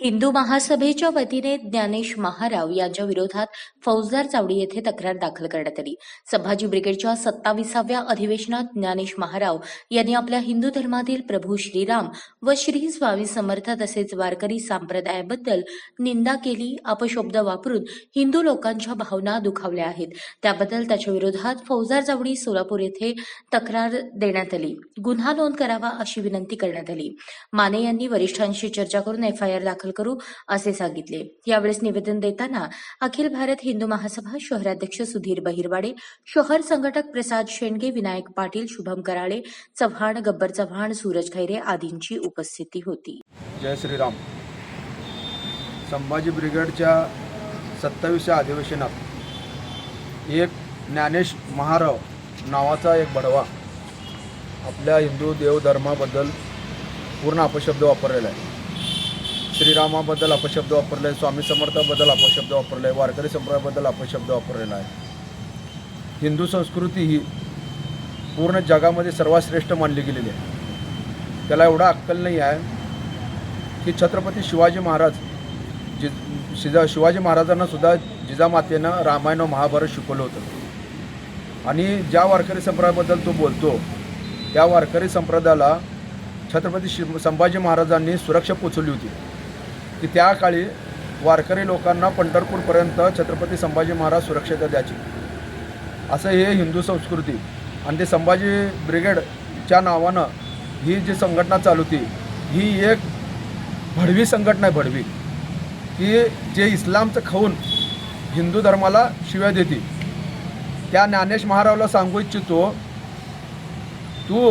हिंदू महासभेच्या वतीने ज्ञानेश महाराव यांच्या विरोधात फौजदार चावडी येथे तक्रार दाखल करण्यात आली. संभाजी ब्रिगेडच्या सत्ताविसाव्या अधिवेशनात ज्ञानेश महाराव यांनी आपल्या हिंदू धर्मातील प्रभू श्रीराम व श्री स्वामी समर्थ तसेच वारकरी संप्रदायाबद्दल निंदा केली अपशब्द वापरून हिंदू लोकांच्या भावना दुखावल्या आहेत. त्याबद्दल त्याच्या विरोधात फौजदार चावडी सोलापूर येथे तक्रार देण्यात आली. गुन्हा नोंद करावा अशी विनंती करण्यात आली. माने यांनी वरिष्ठांशी चर्चा करून एफआयआर दाखल करू असे सांगितले. यावेळेस निवेदन देताना अखिल भारत हिंदू महासभा शहराध्यक्ष सुधीर बहिरवाडे शहर संघटक प्रसाद शेंडगे विनायक पाटील शुभम कराळे चव्हाण गब्बर चव्हाण सूरज खैरे आदींची उपस्थिती होती. जय श्रीराम. संभाजी ब्रिगेडच्या सत्तावीसच्या अधिवेशनात एक ज्ञानेश महाराव नावाचा एक बडवा आपल्या हिंदू देवधर्माबद्दल पूर्ण अपशब्द वापरलेला आहे. श्रीरामाबद्दल अपशब्द वापरले स्वामी समर्थाबद्दल अपशब्द वापरले वारकरी संप्रदायाबद्दल अपशब्द वापरलेला आहे हिंदू संस्कृती ही पूर्ण जगामध्ये सर्वात श्रेष्ठ मानली गेलेली आहे. त्याला एवढा अक्कल नाही आहे की छत्रपती शिवाजी महाराज जि शिजा शिवाजी महाराजांनासुद्धा जिजामातेनं रामायण व महाभारत शिकवलं होतं. आणि ज्या वारकरी संप्रदायाबद्दल तो बोलतो त्या वारकरी संप्रदायाला छत्रपती शि संभाजी महाराजांनी सुरक्षा पोचवली होती. की त्या काळी वारकरी लोकांना पंढरपूरपर्यंत छत्रपती संभाजी महाराज सुरक्षितता द्यायची. असं हे हिंदू संस्कृती. आणि ते संभाजी ब्रिगेडच्या नावानं ही जी संघटना चालू होती ही एक भडवी संघटना आहे भडवी. की जे इस्लामचं खाऊन हिंदू धर्माला शिव्या देते. त्या ज्ञानेश महाराजला सांगू इच्छितो तू